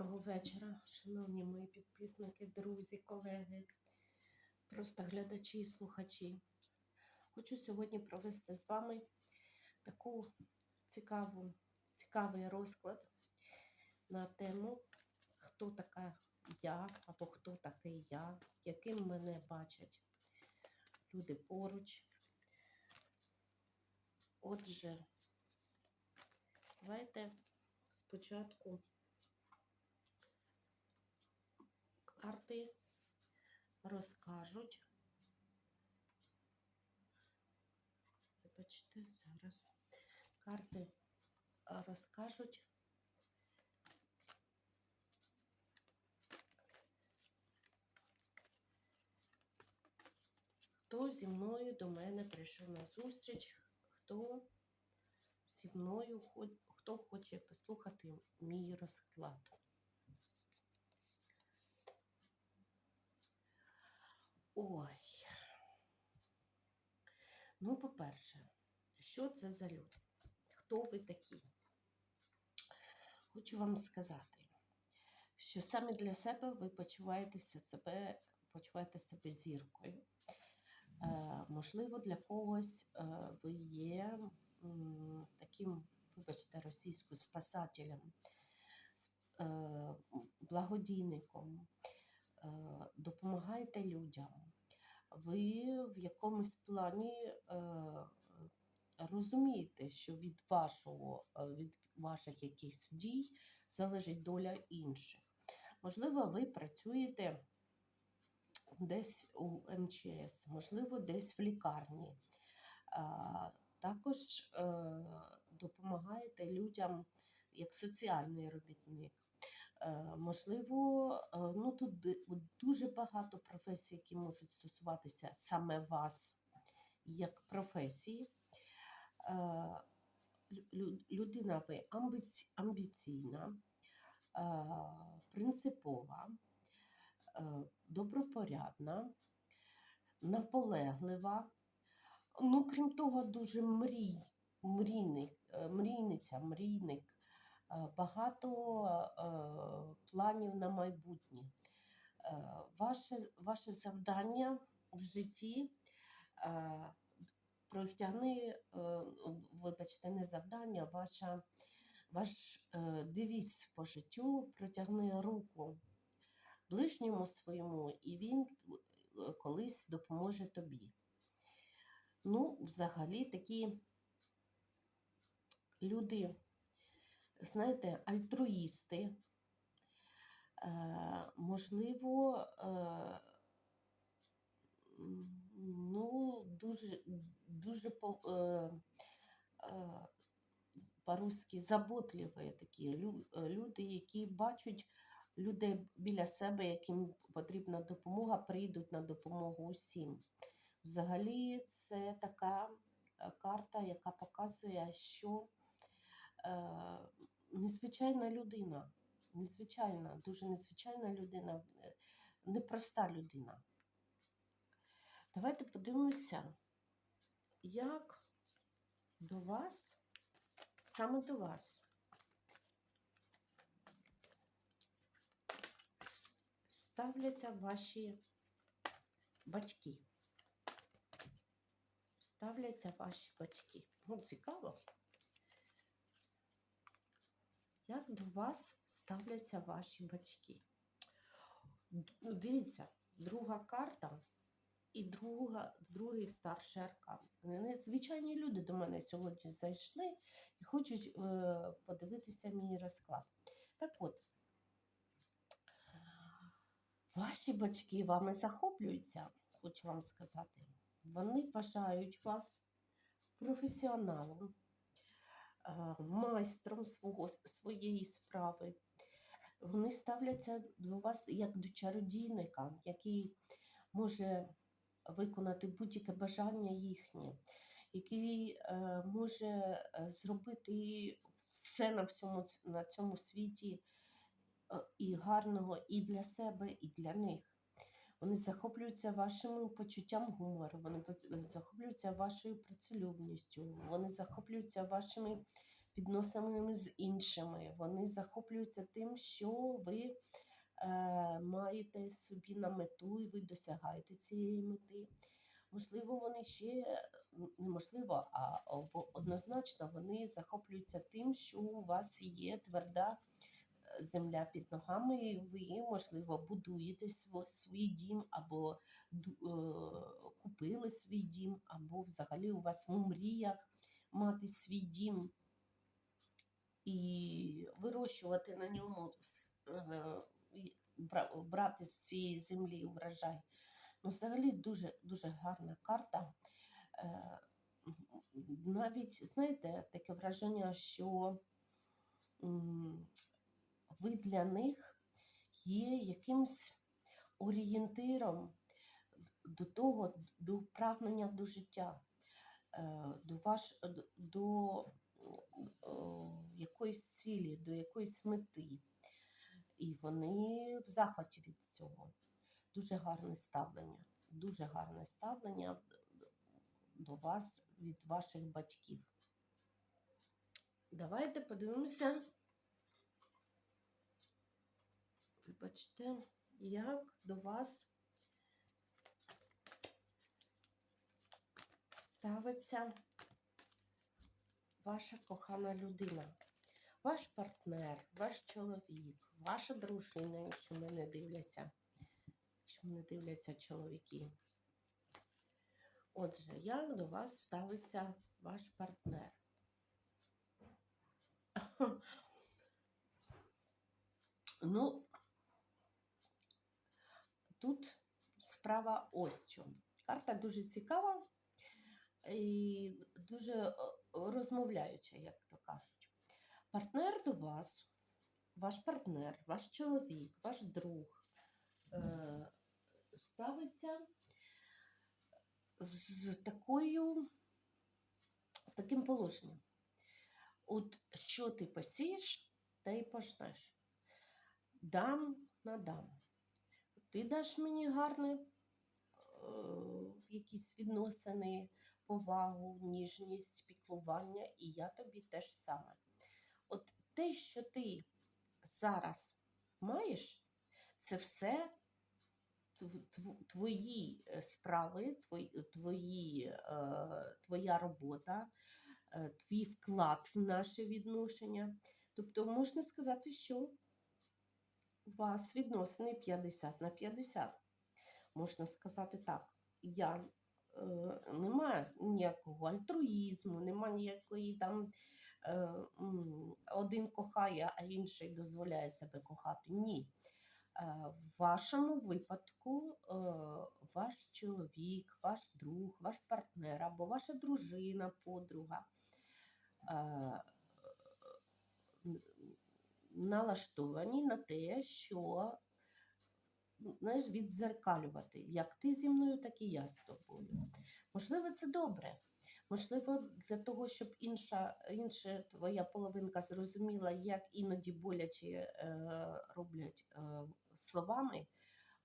Доброго вечора, шановні мої підписники, друзі, колеги, просто глядачі і слухачі. Хочу сьогодні провести з вами таку цікаву, цікавий розклад на тему, хто така я або хто такий я, яким мене бачать люди поруч. Отже, давайте спочатку карти розкажуть. Вибачте, зараз карти розкажуть. Хто зі мною до мене прийшов на зустріч, хто зі мною хто хоче послухати мій розклад. Ой. Ну, по-перше, що це за люди? Хто ви такі? Хочу вам сказати, що саме для себе ви почуваєтеся себе, почуваєте себе зіркою. Е, можливо, для когось е, ви є таким, вибачте, російською спасателем, е, благодійником, е, допомагаєте людям. Ви в якомусь плані е, розумієте, що від вашого, е, від ваших якихось дій залежить доля інших. Можливо, ви працюєте десь у МЧС, можливо, десь в лікарні. Також е, допомагаєте людям як соціальний робітник. Е, Можливо, е, ну тут дуже багато професій, які можуть стосуватися саме вас як професії. Е, лю- лю- Людина ви амбіційна, принципова, добропорядна, наполеглива. Ну, крім того, дуже мрій, мрійник, мрійниця, мрійник, багато е, планів на майбутнє. Е, Ваше, ваше завдання в житті протягни, вибачте, не завдання, ваша, ваш девіз по життю протягни руку ближньому своєму, і він колись допоможе тобі. Ну, взагалі, такі люди, знаєте, альтруїсти, е, можливо, е, ну, дуже, дуже е, по-русски заботливі такі люди, які бачать людей біля себе, яким потрібна допомога, прийдуть на допомогу усім. Взагалі, це така карта, яка показує, що незвичайна людина, незвичайна, дуже незвичайна людина, е, непроста людина. Давайте подивимося, як до вас, саме до вас, ставляться ваші батьки. Ставляться ваші батьки. Ну, цікаво. Як до вас ставляться ваші батьки? Дивіться, друга карта і друга, другий старший аркан. Незвичайні люди до мене сьогодні зайшли і хочуть е, подивитися мій розклад. Так от, ваші батьки вами захоплюються, хочу вам сказати. Вони вважають вас професіоналом, майстром свого, своєї справи. Вони ставляться до вас як до чародійника, який може виконати будь-яке бажання їхнє, який е, може е, зробити все на, всьому, на цьому світі е, і гарного і для себе, і для них. Вони захоплюються вашим почуттям гумору, вони захоплюються вашою працелюбністю, вони захоплюються вашими відносинами з іншими. Вони захоплюються тим, що ви е, маєте собі на мету і ви досягаєте цієї мети. Можливо, вони ще неможливо, а однозначно вони захоплюються тим, що у вас є тверда е, земля під ногами, і ви, можливо, будуєте свій дім, або е, купили свій дім, або взагалі у вас в мріях мати свій дім і вирощувати на ньому, е, брати з цієї землі врожай. Ну, взагалі дуже, дуже гарна карта. Е, Навіть, знаєте, таке враження, що ви для них є якимсь орієнтиром до того, до прагнення до життя, е, до, ваш, до, якоїсь цілі, до якоїсь мети. І вони в захваті від цього. Дуже гарне ставлення. Дуже гарне ставлення до вас від ваших батьків. Давайте подивимося. Вибачте, як до вас ставиться ваша кохана людина, ваш партнер, ваш чоловік, ваша дружина, якщо мене дивляться, якщо мене дивляться чоловіки. Отже, як до вас ставиться ваш партнер? Ну, тут справа ось в чому. Карта дуже цікава і дуже е, розмовляюча, як то кажуть. Партнер до вас, ваш партнер, ваш чоловік, ваш друг е, ставиться з такою, з таким положенням. От що ти посієш, те й пожнеш. Дам на дам. Ти даш мені гарне е, якісь відносини, повагу, ніжність, піклування, і я тобі теж саме. От те, що ти зараз маєш, це все тв- тв- твої е, справи, твої, е, твоя робота, е, твій вклад в наше відношення. Тобто можна сказати, що вас відносини 50 на 50. Можна сказати так, я е, немає ніякого альтруїзму, немає ніякої там е, один кохає, а інший дозволяє себе кохати. Ні. Е, В вашому випадку е, ваш чоловік, ваш друг, ваш партнер або ваша дружина, подруга е, налаштовані на те, що ну, знаєш, віддзеркалювати, як ти зі мною, так і я з тобою. Можливо, це добре. Можливо, для того, щоб інша, інша твоя половинка зрозуміла, як іноді боляче е, роблять е, словами.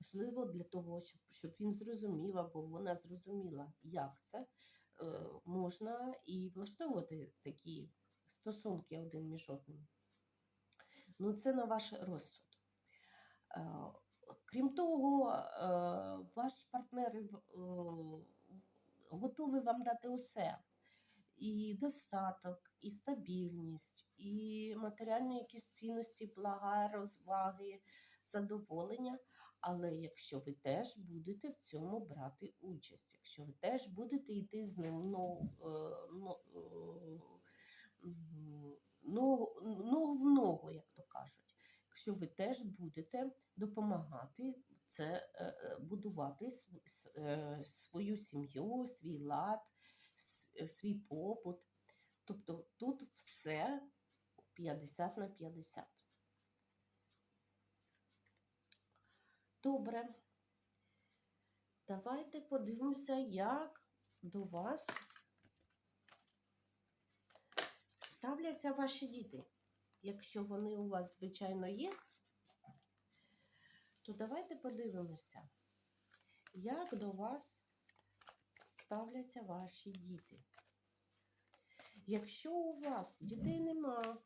Можливо, для того, щоб, щоб він зрозумів або вона зрозуміла, як це е, можна і влаштовувати такі стосунки один між одним. Ну, це на ваш розсуд. Е, Крім того, е, ваш партнер е, готовий вам дати усе. І достаток, і стабільність, і матеріальні якісь цінності, блага, розваги, задоволення. Але якщо ви теж будете в цьому брати участь, якщо ви теж будете йти з ним ну, е, ну, ногу, ногу в ногу, як якщо ви теж будете допомагати це е, е, будувати е, свою сім'ю, свій лад, свій побут. Тобто тут все 50 на 50. Добре. Давайте подивимося, як до вас ставляться ваші діти. Якщо вони у вас, звичайно, є, то давайте подивимося, як до вас ставляться ваші діти. Якщо у вас дітей нема,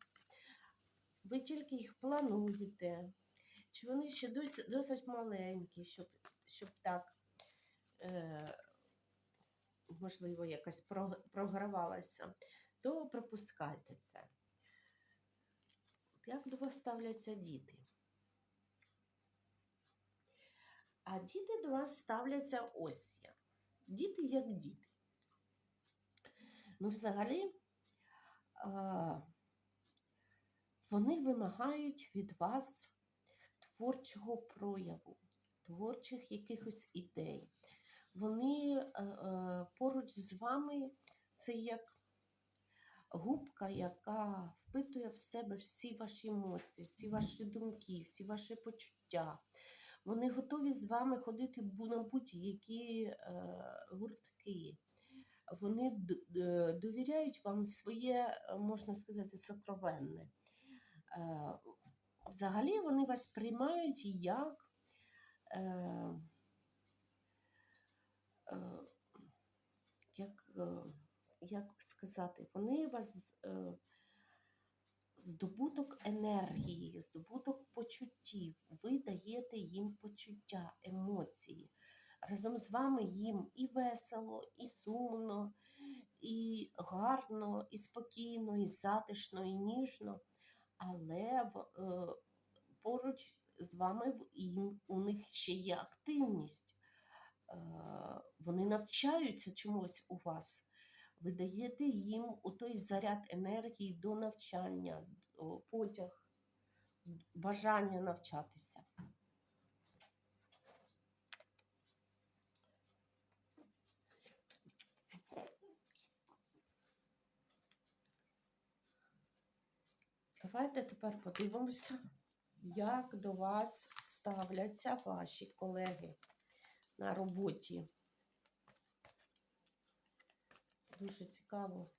ви тільки їх плануєте, чи вони ще досить, маленькі, щоб, щоб так, е, можливо, якось про- програвалася, то пропускайте це. Як до вас ставляться діти? А діти до вас ставляться ось як. Діти як діти. Ну, взагалі, вони вимагають від вас творчого прояву, творчих якихось ідей. Вони е, е, поруч з вами це як губка, яка впитує в себе всі ваші емоції, всі ваші думки, всі ваші почуття. Вони готові з вами ходити на будь-які е, гуртки. Вони е, довіряють вам своє, е, можна сказати, сокровенне. Е, Взагалі вони вас приймають як, е, е, як, як сказати, вони вас е, здобуток енергії, здобуток почуттів. Ви даєте їм почуття, емоції. Разом з вами їм і весело, і сумно, і гарно, і спокійно, і затишно, і ніжно. Але е, поруч з вами їм, у них ще є активність. Е, вони навчаються чомусь у вас. Ви даєте їм у той заряд енергії до навчання, потяг, бажання навчатися. Давайте тепер подивимося, як до вас ставляться ваші колеги на роботі. Дуже цікаво.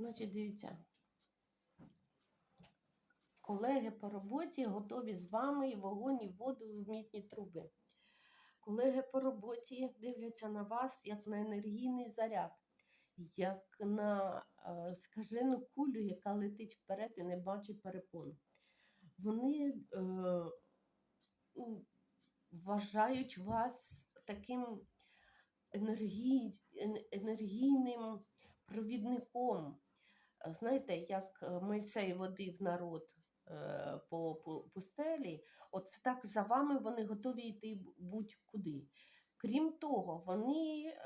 Значить, дивіться. Колеги по роботі готові з вами вогонь, і воду, в мітні труби. Колеги по роботі дивляться на вас як на енергійний заряд, як на е, скажену кулю, яка летить вперед і не бачить перепон. Вони е, вважають вас таким енергій, енергійним провідником. Знаєте, як е, Мойсей водив народ по, по пустелі, от так за вами вони готові йти будь-куди. Крім того, вони е,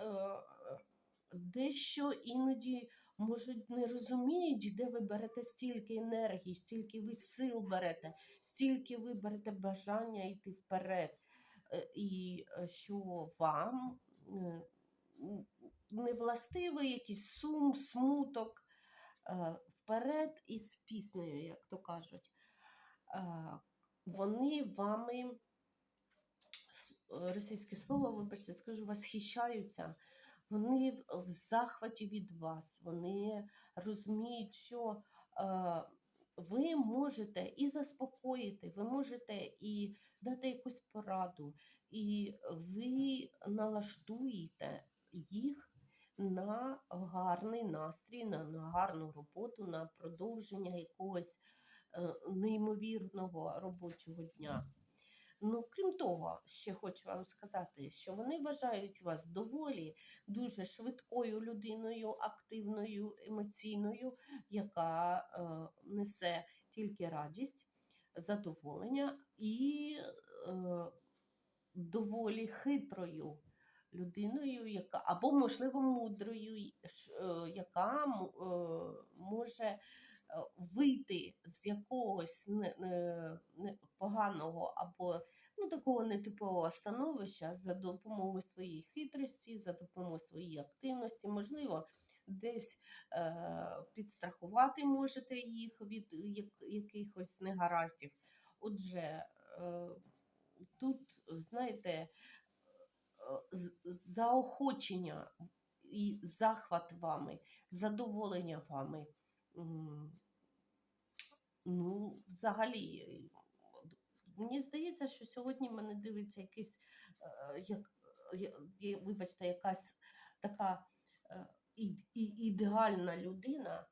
дещо іноді можуть не розуміють, де ви берете стільки енергії, стільки ви сил берете, стільки ви берете бажання йти вперед. Е, І е, що вам е, не властивий якийсь сум, смуток е, вперед із піснею, як то кажуть. Е, Вони вами, е, російське слово, вибачте, скажу, восхищаються. Вони в- захваті від вас. Вони розуміють, що е, ви можете і заспокоїти, ви можете і дати якусь пораду, і ви налаштуєте їх на гарний настрій, на, гарну роботу, на продовження якогось неймовірного робочого дня. Ну, крім того, ще хочу вам сказати, що вони вважають вас доволі дуже швидкою людиною, активною, емоційною, яка е, несе тільки радість, задоволення і е, доволі хитрою людиною, яка або, можливо, мудрою, е, яка е, може е, вийти з якогось поганого або ну, такого нетипового становища за допомогою своєї хитрості, за допомогою своєї активності, можливо, десь е, підстрахувати можете їх від як, якихось негараздів. Отже, е, тут, знаєте, е, заохочення і захват вами, задоволення вами. Ну, взагалі, мені здається, що сьогодні мене дивиться якийсь, е, як, вибачте, якась така е, ідеальна людина.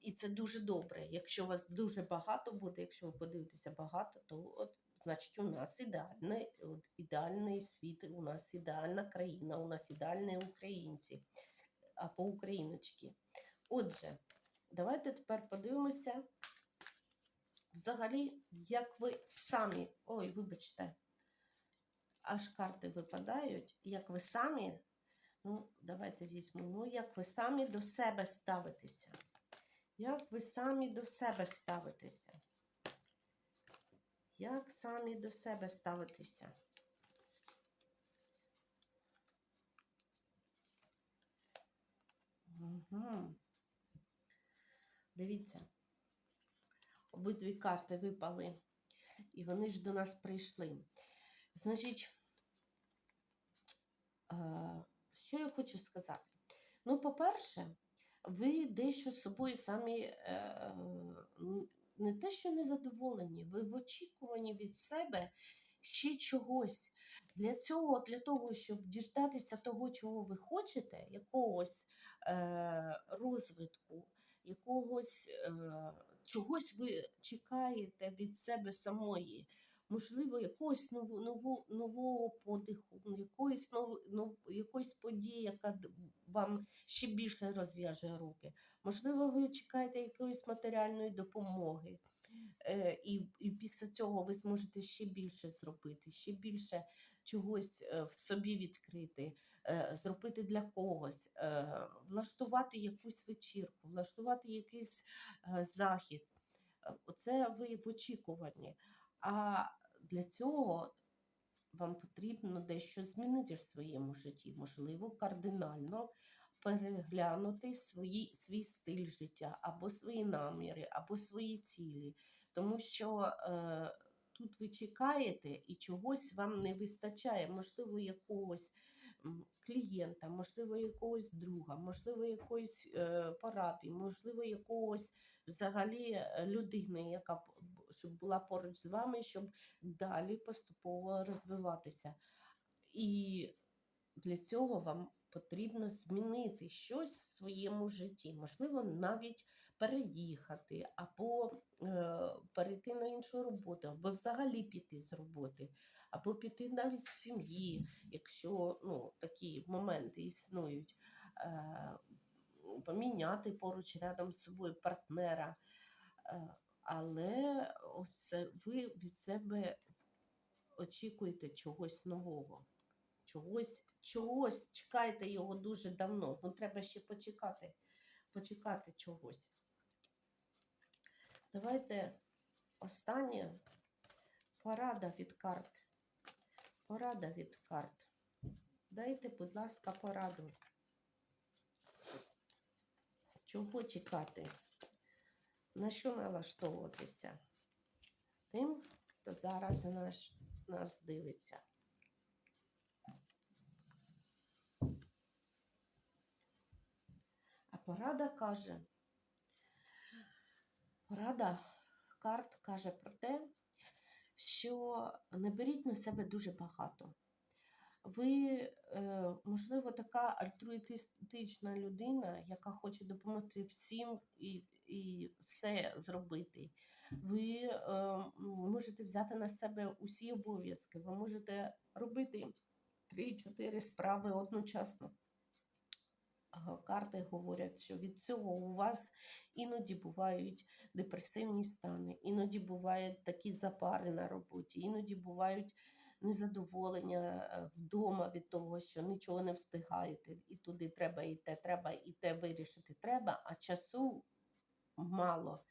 І це дуже добре. Якщо вас дуже багато буде, якщо ви подивитеся багато, то от, значить у нас ідеальний, от, ідеальний світ, у нас ідеальна країна, у нас ідеальні українці або україночки. Отже, давайте тепер подивимося, взагалі, як ви самі, ой, вибачте, аж карти випадають, як ви самі, ну, давайте візьмемо, ну, як ви самі до себе ставитеся. Як ви самі до себе ставитеся? Як самі до себе ставитеся? Угу. Дивіться, обидві карти випали, і вони ж до нас прийшли. Значить, е, що я хочу сказати? Ну, по-перше, ви дещо з собою самі е, не те, що не задоволені, ви в очікуванні від себе ще чогось. Для цього, для того, щоб діждатися того, чого ви хочете, якогось е, розвитку, якогось е, чогось ви чекаєте від себе самої. Можливо, якогось нову, нову, нового подиху, якоїсь, нов, якоїсь події, яка вам ще більше розв'яже руки. Можливо, ви чекаєте якоїсь матеріальної допомоги. Е, і, і після цього ви зможете ще більше зробити, ще більше чогось е, в собі відкрити, е, зробити для когось, е, влаштувати якусь вечірку, влаштувати якийсь захід. Оце ви в очікуванні. А для цього вам потрібно дещо змінити в своєму житті, можливо, кардинально переглянути свої, свій стиль життя, або свої наміри, або свої цілі. Тому що тут ви чекаєте і чогось вам не вистачає, можливо, якогось клієнта, можливо, якогось друга, можливо, якоїсь е, поради, можливо, якогось взагалі е, людини, яка щоб була поруч з вами, щоб далі поступово розвиватися. І для цього вам потрібно змінити щось в своєму житті, можливо, навіть переїхати, або е, перейти на іншу роботу, або взагалі піти з роботи, або піти навіть з сім'ї, якщо ну, такі моменти існують. Е, поміняти поруч рядом з собою партнера. Е, Але ось ви від себе очікуєте чогось нового. Чогось, чогось чекаєте його дуже давно. Ну, треба ще почекати, почекати чогось. Давайте останнє порада від карт. Порада від карт. Дайте, будь ласка, пораду. Чого чекати? На що налаштовуватися? Тим, хто зараз наш, нас дивиться. Порада каже, порада карт каже про те, що не беріть на себе дуже багато. Ви, е, можливо, така альтруїстична людина, яка хоче допомогти всім і, і все зробити. Ви е, можете взяти на себе усі обов'язки, ви можете робити 3-4 справи одночасно. А Карти говорять, що від цього у вас іноді бувають депресивні стани, іноді бувають такі запари на роботі, іноді бувають незадоволення е, вдома від того, що нічого не встигаєте, і туди треба, і те треба, і те вирішити треба, а часу мало.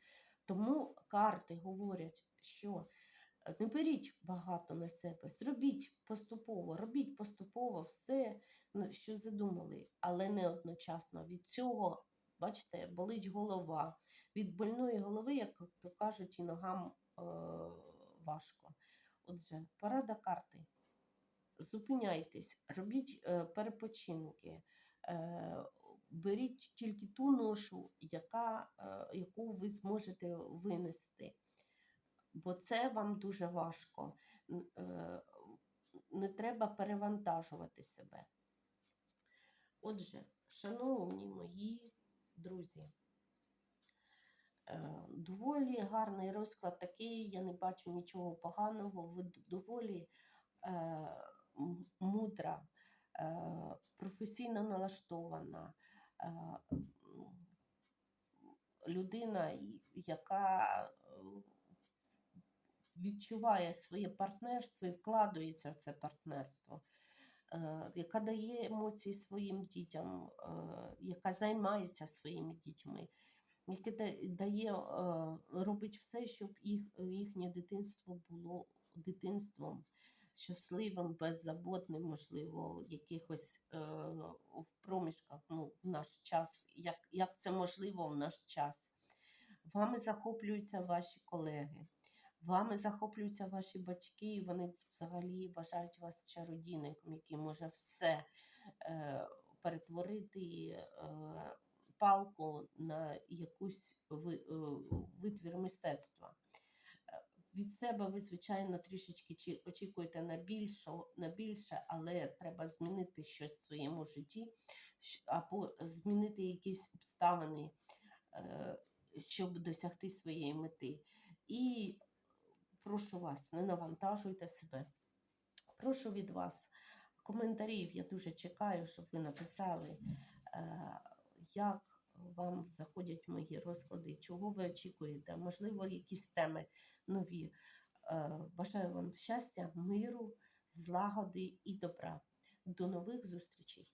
Тому карти говорять, що е, не беріть багато на себе, зробіть поступово, робіть поступово все, що задумали, але не одночасно. Від цього, бачите, болить голова. Від больної голови, як то кажуть, і ногам е- важко. Отже, порада карти. Зупиняйтесь, робіть е, перепочинки, Е, беріть тільки ту ношу, яка, е, яку ви зможете винести. Бо це вам дуже важко. Е, Не треба перевантажувати себе. Отже, шановні мої друзі, е, доволі гарний розклад такий, я не бачу нічого поганого, ви доволі е, мудра, професійно налаштована людина, яка відчуває своє партнерство і вкладається в це партнерство, е, яка дає емоції своїм дітям, е, яка займається своїми дітьми, яка дає, е, робить все, щоб їх, їхнє дитинство було дитинством щасливим, беззаботним, можливо, якихось е, в проміжках ну, в наш час, як, як це можливо в наш час. Вами захоплюються ваші колеги, вами захоплюються ваші батьки, і вони взагалі вважають вас чародійником, який може все е, перетворити е, палку на якусь ви, е, витвір мистецтва. Е, Від себе ви, звичайно, трішечки очікуєте на більше, на більше, але треба змінити щось в своєму житті, або змінити якісь обставини, е, щоб досягти своєї мети. І прошу вас, не навантажуйте себе. Прошу від вас коментарів. Я дуже чекаю, щоб ви написали, е, як вам заходять мої розклади, чого ви очікуєте, можливо, якісь теми нові. Е, Бажаю вам щастя, миру, злагоди і добра. До нових зустрічей!